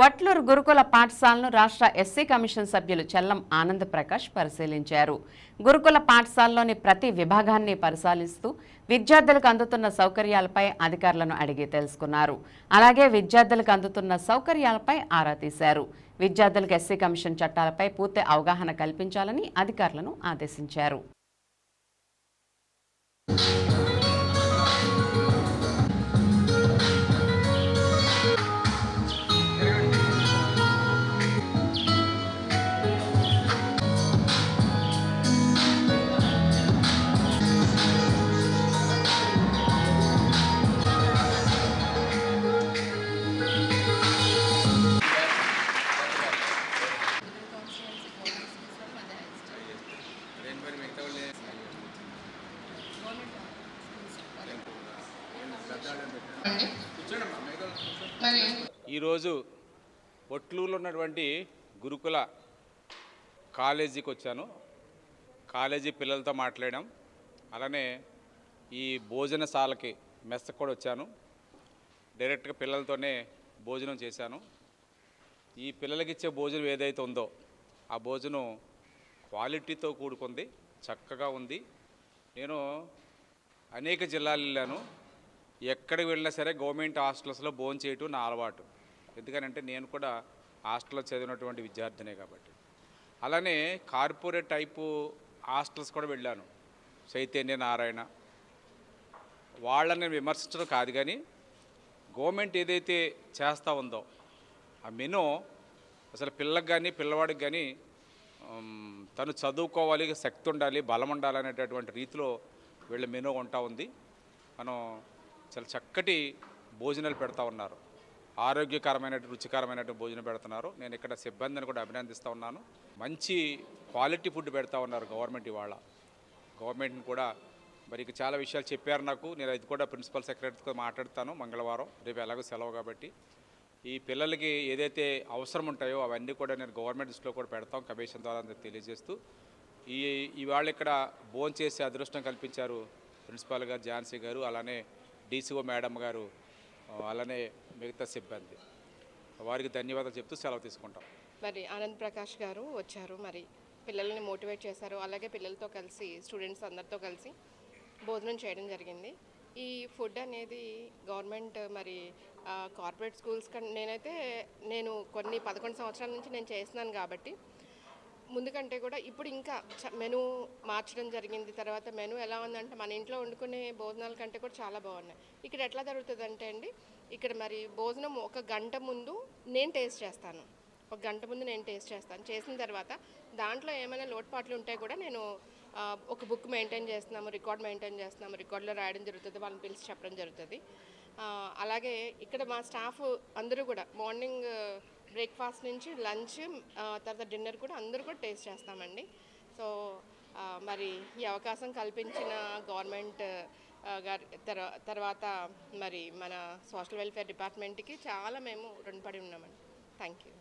వట్లూరు గురుకుల పాఠశాలను రాష్ట్ర ఎస్సీ కమిషన్ సభ్యులు చెల్లం ఆనంద్ ప్రకాష్ పరిశీలించారు. గురుకుల పాఠశాలలోని ప్రతి విభాగాన్ని పరిశీలిస్తూ విద్యార్థులకు అందుతున్న సౌకర్యాలపై అధికారులను అడిగి తెలుసుకున్నారు. అలాగే విద్యార్థులకు అందుతున్న సౌకర్యాలపై ఆరా తీశారు. విద్యార్థులకు ఎస్సీ కమిషన్ చట్టాలపై పూర్తి అవగాహన కల్పించాలని అధికారులను ఆదేశించారు. ఈరోజు ఒట్లూరులో ఉన్నటువంటి గురుకుల కాలేజీకి వచ్చాను. కాలేజీ పిల్లలతో మాట్లాడాం. అలానే ఈ భోజనశాలకి మెస్సకు కూడా వచ్చాను. డైరెక్ట్గా పిల్లలతోనే భోజనం చేశాను. ఈ పిల్లలకి ఇచ్చే భోజనం ఏదైతే ఉందో ఆ భోజనం క్వాలిటీతో కూడుకుంది చక్కగా ఉంది. నేను అనేక జిల్లాలు వెళ్ళాను. ఎక్కడికి వెళ్ళినా సరే గవర్నమెంట్ హాస్టల్స్లో భోజనం చేయటం నా అలవాటు. ఎందుకనంటే నేను కూడా హాస్టల్లో చదివినటువంటి విద్యార్థినే కాబట్టి. అలానే కార్పొరేట్ టైపు హాస్టల్స్ కూడా వెళ్ళాను. చైతన్య నారాయణ. వాళ్ళని విమర్శించడం కాదు కానీ గవర్నమెంట్ ఏదైతే చేస్తూ ఉందో ఆ మెను అసలు పిల్లకి కానీ పిల్లవాడికి కానీ తను చదువుకోవాలి శక్తి ఉండాలి బలం ఉండాలి అనేటటువంటి రీతిలో వీళ్ళ మెను ఉంటా ఉంది. మనం చాలా చక్కటి భోజనాలు పెడతా ఉన్నారు. ఆరోగ్యకరమైన రుచికరమైన భోజనం పెడుతున్నారు. నేను ఇక్కడ సిబ్బందిని కూడా అభినందిస్తూ ఉన్నాను. మంచి క్వాలిటీ ఫుడ్ పెడతా ఉన్నారు గవర్నమెంట్ ఇవాళ. గవర్నమెంట్ని కూడా మరి ఇక చాలా విషయాలు చెప్పారు నాకు. నేను అది కూడా ప్రిన్సిపల్ సెక్రటరీతో మాట్లాడతాను మంగళవారం. రేపు ఎలాగో సెలవు కాబట్టి. ఈ పిల్లలకి ఏదైతే అవసరం ఉంటాయో అవన్నీ కూడా నేను గవర్నమెంట్ దృష్టిలో కూడా పెడతాం కమిషన్ ద్వారా తెలియజేస్తూ. ఈ ఇవాళ ఇక్కడ భోన్ చేసే అదృష్టం కల్పించారు ప్రిన్సిపాల్ గారు ఝాన్సీ గారు అలానే డీసీఓ మేడం గారు. అలానే మిగతా సిబ్బంది. వారికి ధన్యవాదాలు చెప్తూ సెలవు తీసుకుంటాం. మరి ఆనంద్ ప్రకాష్ గారు వచ్చారు. మరి పిల్లల్ని మోటివేట్ చేశారు. అలాగే పిల్లలతో కలిసి స్టూడెంట్స్ అందరితో కలిసి భోజనం చేయడం జరిగింది. ఈ ఫుడ్ అనేది గవర్నమెంట్ మరి కార్పొరేట్ స్కూల్స్ కన్ నేనైతే నేను కొన్ని పదకొండు సంవత్సరాల నుంచి నేను చేస్తున్నాను కాబట్టి ముందు కంటే కూడా ఇప్పుడు ఇంకా చ- మెను మార్చడం జరిగింది. తర్వాత మెను ఎలా ఉందంటే మన ఇంట్లో వండుకునే భోజనాల కంటే కూడా చాలా బాగున్నాయి. ఇక్కడ ఎట్లా జరుగుతుంది అంటే అండి ఇక్కడ మరి భోజనం ఒక గంట ముందు నేను టేస్ట్ చేస్తాను. ఒక గంట ముందు నేను టేస్ట్ చేస్తాను. చేసిన తర్వాత దాంట్లో ఏమైనా లోటుపాట్లు ఉంటే కూడా నేను ఒక బుక్ మెయింటైన్ చేస్తున్నాము రికార్డ్ మెయింటైన్ చేస్తున్నాము. రికార్డులో రాయడం జరుగుతుంది వాళ్ళని పిలిచి చెప్పడం జరుగుతుంది. అలాగే ఇక్కడ మా స్టాఫ్ అందరూ కూడా మార్నింగ్ బ్రేక్ఫాస్ట్ నుంచి లంచ్ తర్వాత డిన్నర్ కూడా అందరూ కూడా టేస్ట్ చేస్తామండి. సో మరి ఈ అవకాశం కల్పించిన గవర్నమెంట్ గారి తర్వా- తర్వాత మరి మన సోషల్ వెల్ఫేర్ డిపార్ట్మెంట్కి చాలా మేము రుణపడి ఉన్నామండి. Thank you